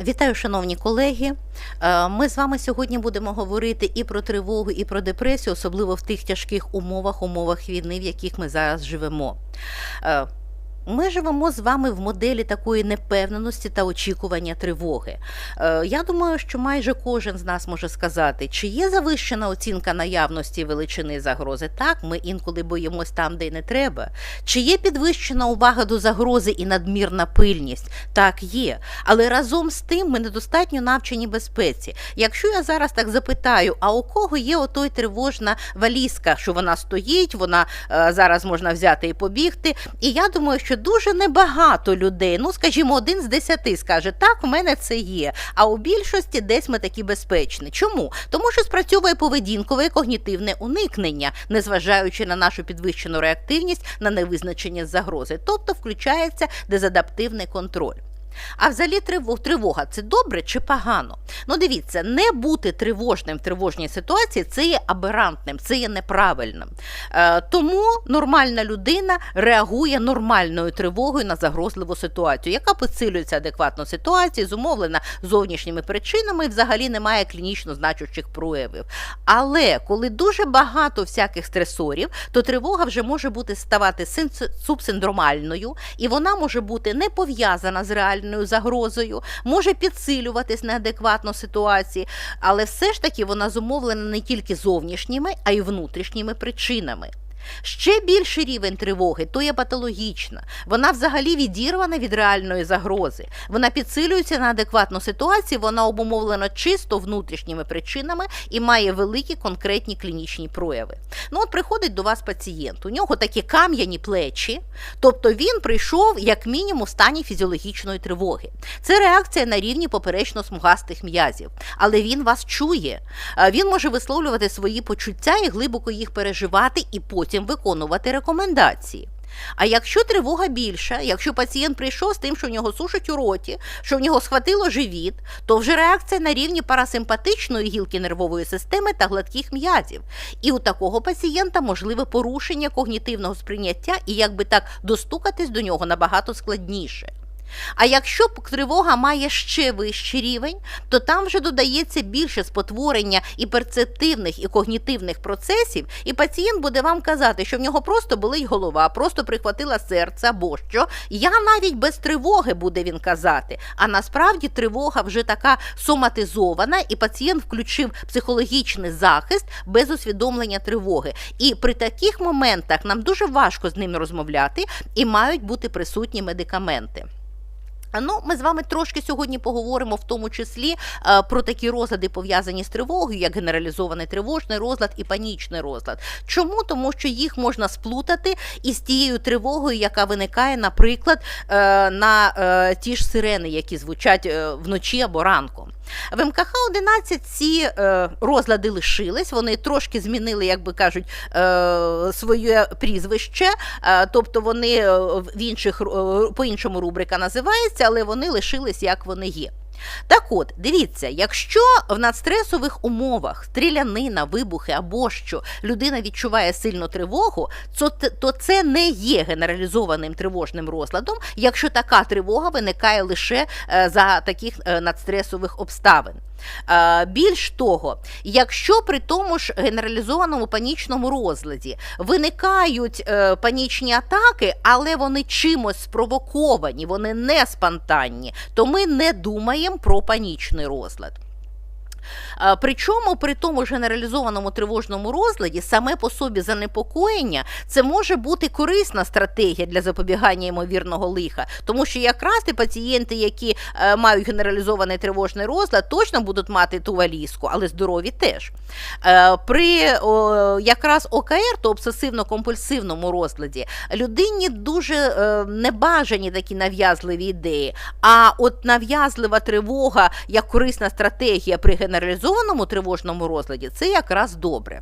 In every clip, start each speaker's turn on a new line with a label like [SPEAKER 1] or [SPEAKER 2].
[SPEAKER 1] Вітаю, шановні колеги. Е, Ми з вами сьогодні будемо говорити і про тривогу, і про депресію, особливо в тих тяжких умовах, умовах війни, в яких ми зараз живемо. Ми живемо з вами в моделі такої непевненості та очікування тривоги. Е, Я думаю, що майже кожен з нас може сказати, чи є завищена оцінка наявності величини загрози. Так, ми інколи боїмось там, де й не треба. Чи є підвищена увага до загрози і надмірна пильність? Так, є. Але разом з тим ми недостатньо навчені безпеці. Якщо я зараз так запитаю, а у кого є отой тривожна валізка, що вона стоїть, вона е, зараз можна взяти і побігти. І я думаю, що дуже небагато людей, ну скажімо, один з десяти скаже, так, в мене це є. А у більшості десь ми такі безпечні. Чому? Тому що спрацьовує поведінкове і когнітивне уникнення, незважаючи на нашу підвищену реактивність на невизначення загрози, тобто включається дезадаптивний контроль. А взагалі тривог, тривога це добре чи погано? Ну дивіться, не бути тривожним в тривожній ситуації це є аберантним, це є неправильним. Е, тому нормальна людина реагує нормальною тривогою на загрозливу ситуацію, яка підсилюється адекватно ситуації, зумовлена зовнішніми причинами і взагалі не має клінічно значущих проявів. Але коли дуже багато всяких стресорів, то тривога вже може бути ставати субсиндромальною, і вона може бути не пов'язана з реальною загрозою, може підсилюватись неадекватно ситуації, але все ж таки вона зумовлена не тільки зовнішніми, а й внутрішніми причинами. Ще більший рівень тривоги то є патологічна. Вона взагалі відірвана від реальної загрози. Вона підсилюється на адекватну ситуацію, вона обумовлена чисто внутрішніми причинами і має великі конкретні клінічні прояви. Ну, от приходить до вас пацієнт, у нього такі кам'яні плечі, тобто він прийшов як мінімум у стані фізіологічної тривоги. Це реакція на рівні поперечно-смугастих м'язів, але він вас чує. Е, Він може висловлювати свої почуття і глибоко їх переживати, і потім виконувати рекомендації. А якщо тривога більша, якщо пацієнт прийшов з тим, що в нього сушить у роті, що в нього схватило живіт, то вже реакція на рівні парасимпатичної гілки нервової системи та гладких м'язів. І у такого пацієнта можливе порушення когнітивного сприйняття, і якби так достукатись до нього набагато складніше. А якщо тривога має ще вищий рівень, то там вже додається більше спотворення і перцептивних, і когнітивних процесів, і пацієнт буде вам казати, що в нього просто болить голова, просто прихватила серце або що. Я навіть без тривоги буде він казати. А насправді тривога вже така соматизована, і пацієнт включив психологічний захист без усвідомлення тривоги. І при таких моментах нам дуже важко з ним розмовляти, і мають бути присутні медикаменти. Ну, ми з вами трошки сьогодні поговоримо, в тому числі е, про такі розлади, пов'язані з тривогою, як генералізований тривожний розлад і панічний розлад. Чому? Тому що їх можна сплутати із тією тривогою, яка виникає, наприклад, е, на е, ті ж сирени, які звучать вночі або ранком. В МКХ 11 ці е, розлади лишились, вони трошки змінили, як би кажуть, е, своє прізвище, е, тобто вони е, в інших е, по-іншому рубрика називається, але вони лишились як вони є. Так от, дивіться, якщо в надстресових умовах стрілянина, вибухи або що людина відчуває сильну тривогу, то, це не є генералізованим тривожним розладом, якщо така тривога виникає лише е, за таких е, надстресових обставин. Е, Більш того, якщо при тому ж генералізованому панічному розладі виникають панічні атаки, але вони чимось спровоковані, вони не спонтанні, то ми не думаємо про панічний розлад. Е, Причому при тому генералізованому тривожному розладі саме по собі занепокоєння це може бути корисна стратегія для запобігання ймовірного лиха, тому що якраз ті пацієнти, які е, мають генералізований тривожний розлад, точно будуть мати ту валізку, але здорові теж. Е, При якраз ОКР, то обсесивно-компульсивному розладі, людині дуже небажані такі нав'язливі ідеї. А от нав'язлива тривога як корисна стратегія при генералізованому тривожному розладі це якраз добре.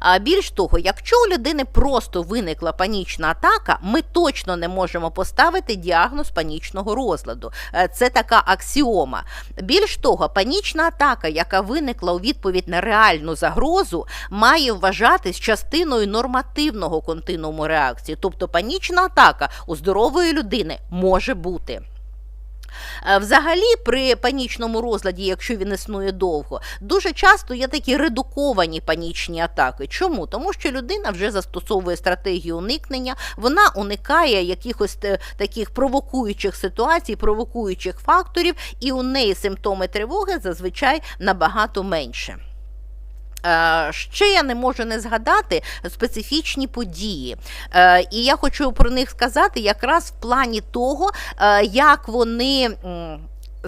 [SPEAKER 1] А більш того, якщо у людини просто виникла панічна атака, ми точно не можемо поставити діагноз панічного розладу. Е, Це така аксіома. Більш того, панічна атака, яка виникла у відповідь на реальну загрозу, має вважатись частиною нормативного континууму реакції. Тобто панічна атака у здорової людини може бути. Е, Взагалі, при панічному розладі, якщо він існує довго, дуже часто є такі редуковані панічні атаки. Чому? Тому що людина вже застосовує стратегію уникнення, вона уникає якихось е, таких провокуючих ситуацій, провокуючих факторів, і у неї симптоми тривоги зазвичай набагато менше. Е, Ще я не можу не згадати специфічні події. Е, І я хочу про них сказати якраз в плані того, е, як вони.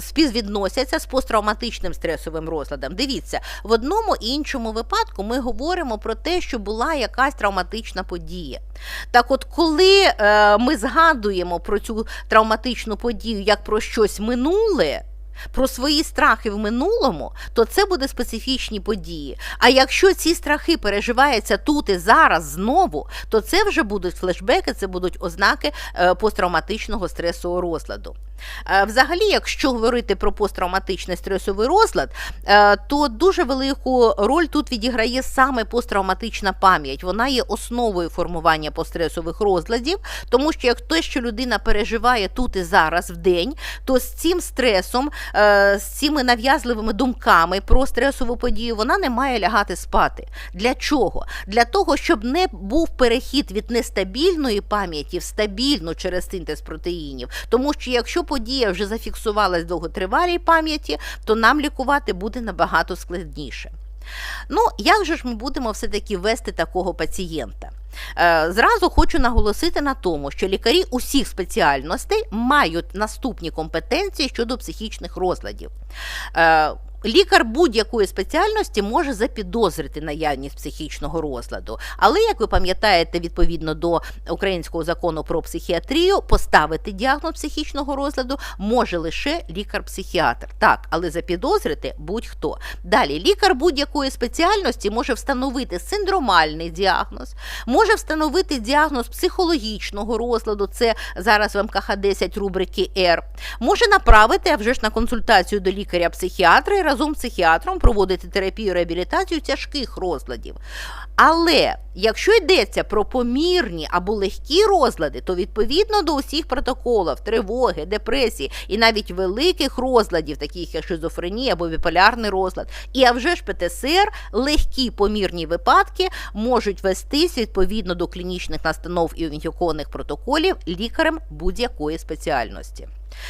[SPEAKER 1] Співвідносяться з посттравматичним стресовим розладом. Дивіться, в одному і іншому випадку ми говоримо про те, що була якась травматична подія. Так, от, коли е, ми згадуємо про цю травматичну подію як про щось минуле, про свої страхи в минулому, то це буде специфічні події. А якщо ці страхи переживаються тут і зараз знову, то це вже будуть флешбеки, це будуть ознаки е, посттравматичного стресового розладу. Е, Взагалі, якщо говорити про посттравматичний стресовий розлад, е, то дуже велику роль тут відіграє саме посттравматична пам'ять. Вона є основою формування постресових розладів, тому що як те, що людина переживає тут і зараз в день, то з цим стресом, е, з цими нав'язливими думками про стресову подію, вона не має лягати спати. Для чого? Для того, щоб не був перехід від нестабільної пам'яті в стабільну через синтез протеїнів. Тому що якщо подія вже зафіксувалась в довготривалій пам'яті, то нам лікувати буде набагато складніше. Ну, як же ж ми будемо все-таки вести такого пацієнта? Е, Зразу хочу наголосити на тому, що лікарі усіх спеціальностей мають наступні компетенції щодо психічних розладів. Лікар будь-якої спеціальності може запідозрити наявність психічного розладу, але, як ви пам'ятаєте, відповідно до українського закону про психіатрію, поставити діагноз психічного розладу може лише лікар-психіатр. Так, але запідозрити будь-хто. Далі лікар будь-якої спеціальності може встановити синдромальний діагноз, може встановити діагноз психологічного розладу. Це зараз в МКХ 10 рубрики Р. Може направити а вже ж на консультацію до лікаря-психіатра разом з психіатром проводити терапію реабілітацію тяжких розладів. Але якщо йдеться про помірні або легкі розлади, то відповідно до усіх протоколів тривоги, депресії і навіть великих розладів, таких як шизофренія або біполярний розлад, і а вже ж ПТСР, легкі помірні випадки можуть вестись відповідно до клінічних настанов і інфікованих протоколів лікарем будь-якої спеціальності.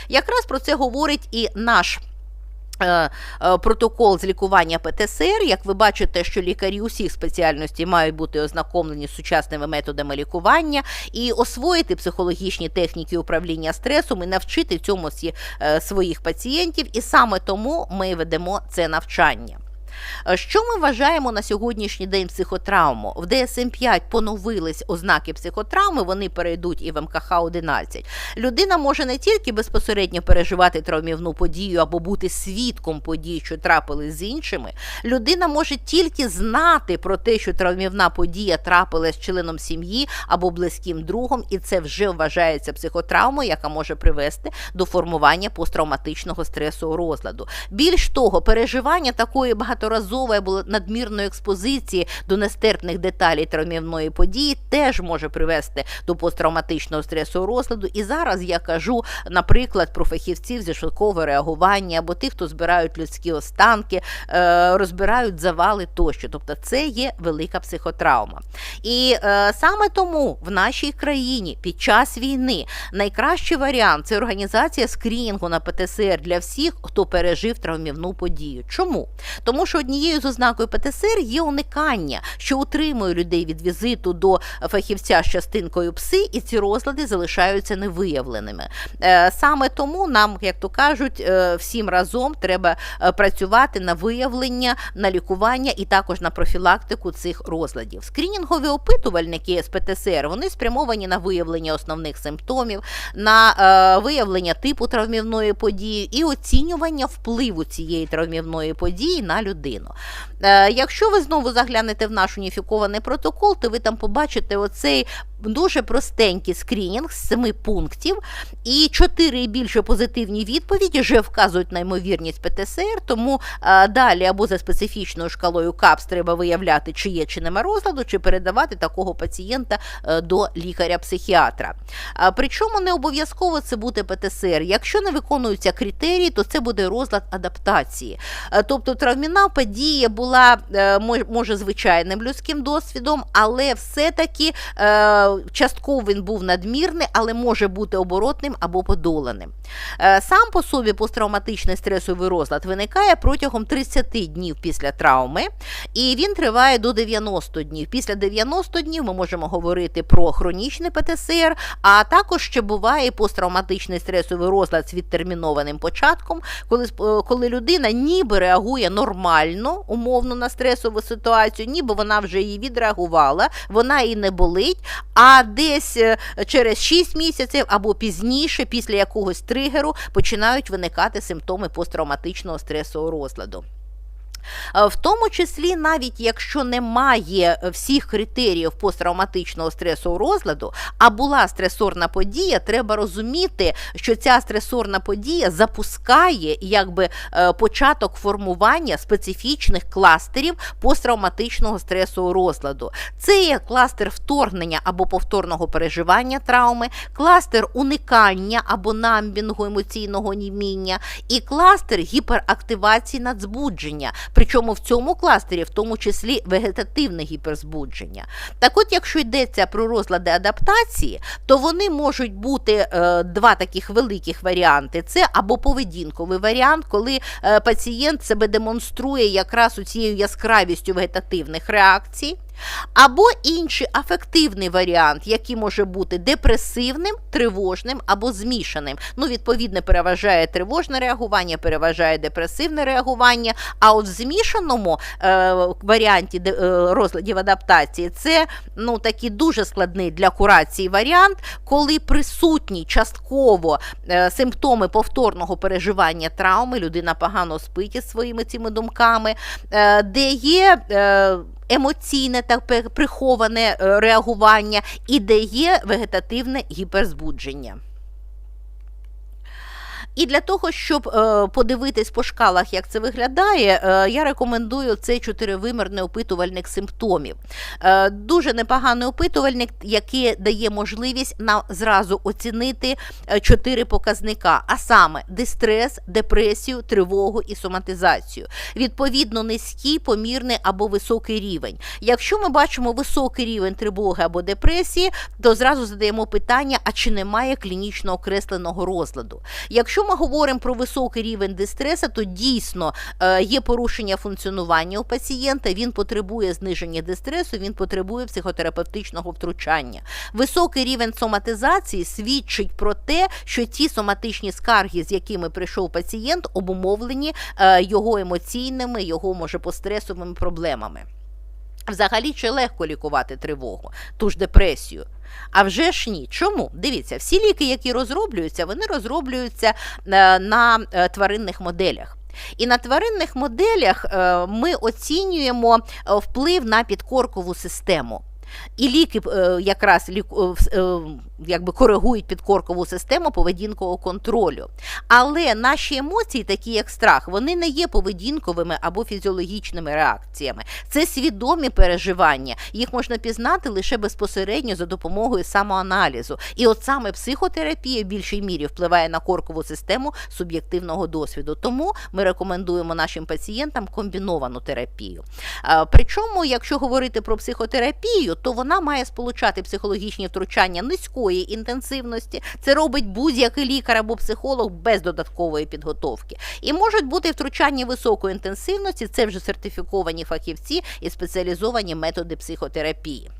[SPEAKER 1] Якраз про це говорить і наш. Е, е, Протокол з лікування ПТСР, як ви бачите, що лікарі усіх спеціальностей мають бути ознакомлені з сучасними методами лікування і освоїти психологічні техніки управління стресом і навчити цьому е, своїх пацієнтів. І саме тому ми ведемо це навчання. Е, Що ми вважаємо на сьогоднішній день психотравму? В DSM-5 поновились ознаки психотравми, вони перейдуть і в МКХ-11. Людина може не тільки безпосередньо переживати травмівну подію або бути свідком подій, що трапились з іншими. Людина може тільки знати про те, що травмівна подія трапилась з членом сім'ї або близьким другом, і це вже вважається психотравмою, яка може привести до формування посттравматичного стресового розладу. Більш того, переживання такої багаторазової або надмірної експозиції до нестерпних деталей травмівної події теж може привести до посттравматичного стресового розладу. І зараз я кажу, наприклад, про фахівців зі швидкого реагування або тих, хто збирають людські останки, е, розбирають завали тощо. Тобто, це є велика психотравма. І е, саме тому в нашій країні під час війни найкращий варіант це організація скрінінгу на ПТСР для всіх, хто пережив травмівну подію. Чому? Тому що однією з ознакою ПТСР є уникання, що утримує людей від візиту до фахівця з частинкою пси, і ці розлади залишаються невиявленими. Е, Саме тому нам, як то кажуть, е, всім разом треба е, працювати на виявлення, на лікування і також на профілактику цих розладів. Скрінінгові опитувальники з ПТСР вони спрямовані на виявлення основних симптомів, на виявлення типу травмівної події і оцінювання впливу цієї травмівної події на людину. Е, Якщо ви знову заглянете в наш уніфікований протокол, то ви там побачите оцей дуже простенький скринінг з семи пунктів, і чотири і більше позитивні відповіді вже вказують на ймовірність ПТСР, тому а, далі або за специфічною шкалою КАПС треба виявляти, чи є чи нема розладу, чи передавати такого пацієнта а, до лікаря-психіатра. А, причому не обов'язково це буде ПТСР. Якщо не виконуються критерії, то це буде розлад адаптації. Тобто травміна подія була е, може звичайним людським досвідом, але все-таки е, частково він був надмірний, але може бути оборотним або подоланим. Е, Сам по собі посттравматичний стресовий розлад виникає протягом 30 днів після травми, і він триває до 90 днів. Після 90 днів ми можемо говорити про хронічний ПТСР, а також ще буває посттравматичний стресовий розлад з відтермінованим початком, коли, е, коли людина ніби реагує нормально, умовно на стресову ситуацію, ніби вона вже її відреагувала, вона і не болить, а десь е, через 6 місяців або пізніше, після якогось тригеру, починають виникати симптоми посттравматичного стресового розладу. Е, В тому числі, навіть якщо немає е, всіх критеріїв посттравматичного стресового розладу, а була стресорна подія, треба розуміти, що ця стресорна подія запускає якби е, початок формування специфічних кластерів посттравматичного стресового розладу. Це є кластер вторгнення або повторного переживання травми, кластер уникання або намбінгу емоційного німіння, і кластер гіперактивації надзбудження. Причому в цьому кластері, в тому числі вегетативне гіперзбудження. Так от, якщо йдеться про розлади адаптації, то вони можуть бути е, два таких великих варіанти: це або поведінковий варіант, коли е, пацієнт себе демонструє якраз у цією яскравістю вегетативних реакцій. Або інший афективний варіант, який може бути депресивним, тривожним або змішаним. Ну, відповідно, переважає тривожне реагування, переважає депресивне реагування. А от в змішаному е, варіанті е, розладів адаптації це ну, такий дуже складний для курації варіант, коли присутні частково е, симптоми повторного переживання травми, людина погано спить із своїми цими думками, е, де є. Е, емоційне та приховане е, реагування і де є вегетативне гіперзбудження. І для того, щоб е, подивитись по шкалах, як це виглядає, е, я рекомендую цей чотиривимірний опитувальник симптомів. Е, дуже непоганий опитувальник, який дає можливість нам зразу оцінити чотири показника, а саме дистрес, депресію, тривогу і соматизацію. Відповідно, низький, помірний або високий рівень. Якщо ми бачимо високий рівень тривоги або депресії, то зразу задаємо питання: а чи немає клінічно окресленого розладу? Якщо ми говоримо про високий рівень дистреса, то дійсно е, є порушення функціонування у пацієнта, він потребує зниження дистресу, він потребує психотерапевтичного втручання. Високий рівень соматизації свідчить про те, що ті соматичні скарги, з якими прийшов пацієнт, обумовлені е, його емоційними, його може постресовими проблемами. Взагалі, чи легко лікувати тривогу, ту ж депресію? А вже ж ні. Чому? Дивіться, всі ліки, які розроблюються, вони розроблюються е, на е, тваринних моделях. І на тваринних моделях е, ми оцінюємо вплив на підкоркову систему. І ліки якраз якби коригують підкоркову систему поведінкового контролю. Але наші емоції, такі як страх, вони не є поведінковими або фізіологічними реакціями. Це свідомі переживання. Їх можна пізнати лише безпосередньо за допомогою самоаналізу. І от саме психотерапія в більшій мірі впливає на коркову систему суб'єктивного досвіду. Тому ми рекомендуємо нашим пацієнтам комбіновану терапію. Причому, якщо говорити про психотерапію, то вона має сполучати психологічні втручання низької інтенсивності. Це робить будь-який лікар або психолог без додаткової підготовки. І можуть бути втручання високої інтенсивності, це вже сертифіковані фахівці і спеціалізовані методи психотерапії.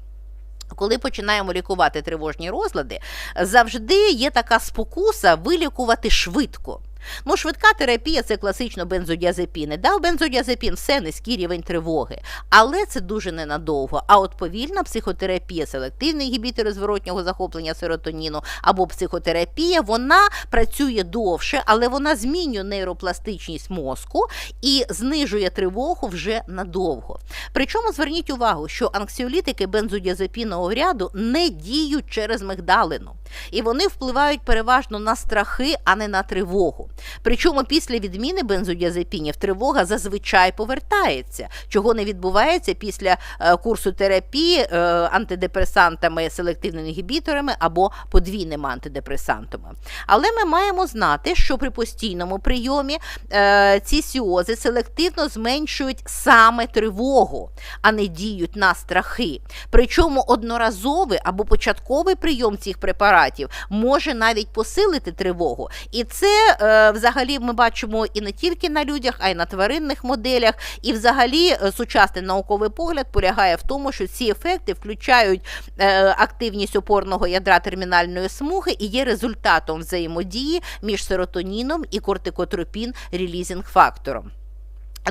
[SPEAKER 1] Коли починаємо лікувати тривожні розлади, завжди є така спокуса вилікувати швидко. Ну, швидка терапія це класично бензодіазепіни. Дав бензодіазепін, все низький рівень тривоги. Але це дуже ненадовго. А от повільна психотерапія, селективний інгібітор зворотнього захоплення серотоніну або психотерапія, вона працює довше, але вона змінює нейропластичність мозку і знижує тривогу вже надовго. Причому зверніть увагу, що анксіолітики бензодіазепінового ряду не діють через мигдалину, і вони впливають переважно на страхи, а не на тривогу. Причому після відміни бензодіазепінів тривога зазвичай повертається, чого не відбувається після е, курсу терапії е, антидепресантами, селективними інгібіторами або подвійними антидепресантами. Але ми маємо знати, що при постійному прийомі е, ці сіози селективно зменшують саме тривогу, а не діють на страхи. Причому одноразовий або початковий прийом цих препаратів може навіть посилити тривогу. І це взагалі ми бачимо і не тільки на людях, а й на тваринних моделях. І взагалі е, сучасний науковий погляд полягає в тому, що ці ефекти включають е, активність опорного ядра термінальної смуги і є результатом взаємодії між серотоніном і кортикотропін релізінг фактором.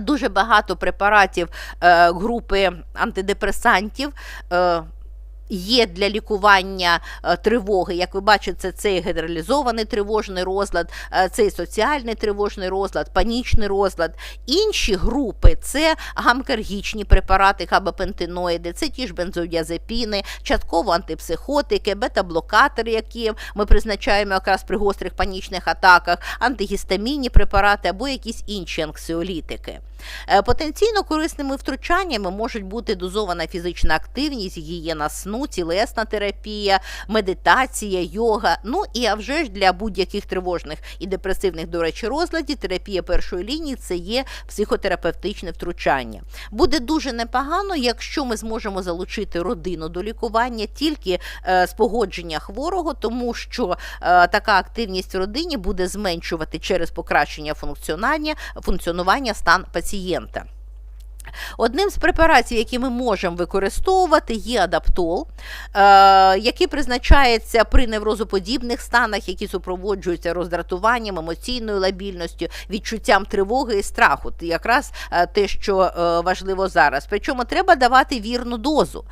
[SPEAKER 1] Дуже багато препаратів е, групи антидепресантів. Є для лікування е, тривоги, як ви бачите, цей генералізований тривожний розлад, е, цей соціальний тривожний розлад, панічний розлад. Інші групи це гамкергічні препарати, габапентиноїди, це ті ж бензодіазепіни, частково антипсихотики, бета-блокатори, які ми призначаємо якраз при гострих панічних атаках, антигістамінні препарати або якісь інші анксіолітики. Е, Потенційно корисними втручаннями можуть бути дозована фізична активність, гігієна сну, тілесна терапія, медитація, йога. Ну і а вже ж для будь-яких тривожних і депресивних, до речі, розладів терапія першої лінії це є психотерапевтичне втручання. Буде дуже непогано, якщо ми зможемо залучити родину до лікування тільки е, з погодження хворого, тому що е, така активність в родині буде зменшувати через покращення функціонування, функціонування стан пацієнта пациента. Одним з препаратів, які ми можемо використовувати, є адаптол, е, який призначається при неврозоподібних станах, які супроводжуються роздратуванням, емоційною лабільністю, відчуттям тривоги і страху. Це якраз е, те, що е, важливо зараз. Причому треба давати вірну дозу,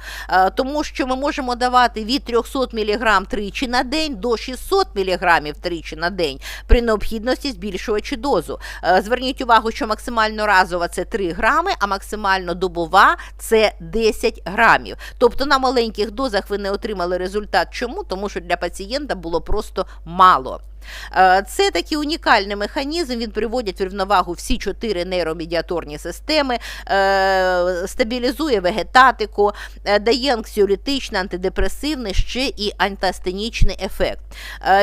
[SPEAKER 1] тому що ми можемо давати від 300 мг тричі на день до 600 мг тричі на день при необхідності збільшуючи дозу. Зверніть увагу, що максимально разова це 3 грами, а максимально добова це 10 грамів. Тобто на маленьких дозах ви не отримали результат. Чому? Тому що для пацієнта було просто мало. Е, Це такий унікальний механізм. Він приводить в рівновагу всі чотири нейромедіаторні системи, е, стабілізує вегетатику, е, дає анксіолітичний, антидепресивний, ще і антастенічний ефект.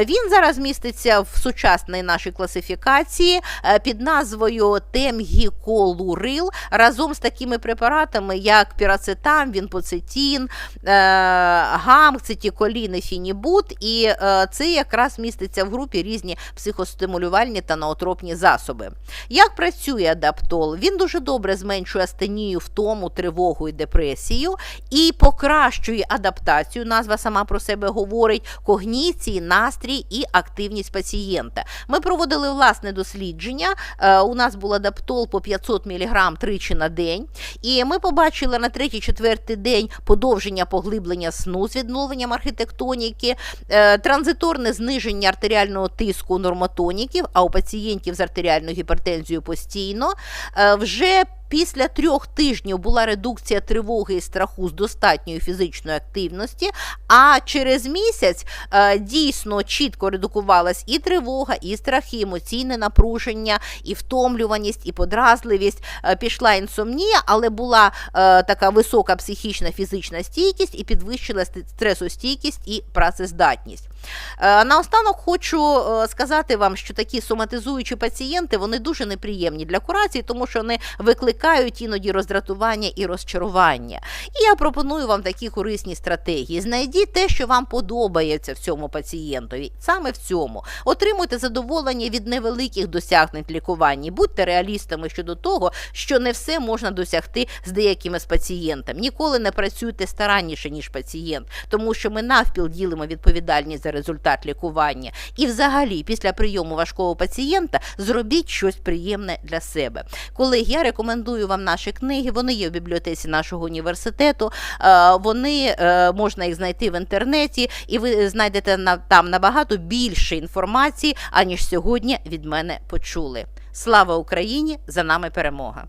[SPEAKER 1] Він зараз міститься в сучасній нашій класифікації під назвою темгіколурил разом з такими препаратами, як пірацетам, вінпоцетін, гам, цитіколін і фінібут. І це якраз міститься в групі різні психостимулювальні та наотропні засоби. Як працює адаптол? Він дуже добре зменшує астенію, втому, тривогу і депресію і покращує адаптацію. Назва сама про себе говорить, когніції, настрій і активність пацієнта. Ми проводили власне дослідження. Е, У нас був адаптол по 500 мг тричі на день, і ми побачили на третій-четвертий день подовження поглиблення сну з відновленням архітектоніки, е, транзиторне зниження артеріального тиску нормотоніків, а у пацієнтів з артеріальною гіпертензією постійно. Е, Вже Після трьох тижнів була редукція тривоги і страху з достатньою фізичної активності, а через місяць е, дійсно чітко редукувалась і тривога, і страх, і емоційне напруження, і втомлюваність, і подразливість. Е, пішла інсомнія, але була така висока психічна фізична стійкість і підвищила ст- стресостійкість і працездатність. Е, Наостанок хочу е, сказати вам, що такі соматизуючі пацієнти вони дуже неприємні для курації, тому що вони викликають іноді роздратування і розчарування. І я пропоную вам такі корисні стратегії. Знайдіть те, що вам подобається в цьому пацієнтові, саме в цьому. Отримуйте задоволення від невеликих досягнень в лікуванні. Будьте реалістами щодо того, що не все можна досягти з деякими з пацієнтами. Ніколи не працюйте старанніше, ніж пацієнт, тому що ми навпіл ділимо відповідальність за результат лікування. І взагалі, після прийому важкого пацієнта зробіть щось приємне для себе. Колеги, я рекомендую вам наші книги. Вони є в бібліотеці нашого університету. Е, Вони е, можна їх знайти в інтернеті, і ви знайдете на- там набагато більше інформації, аніж сьогодні від мене почули. Слава Україні! За нами перемога!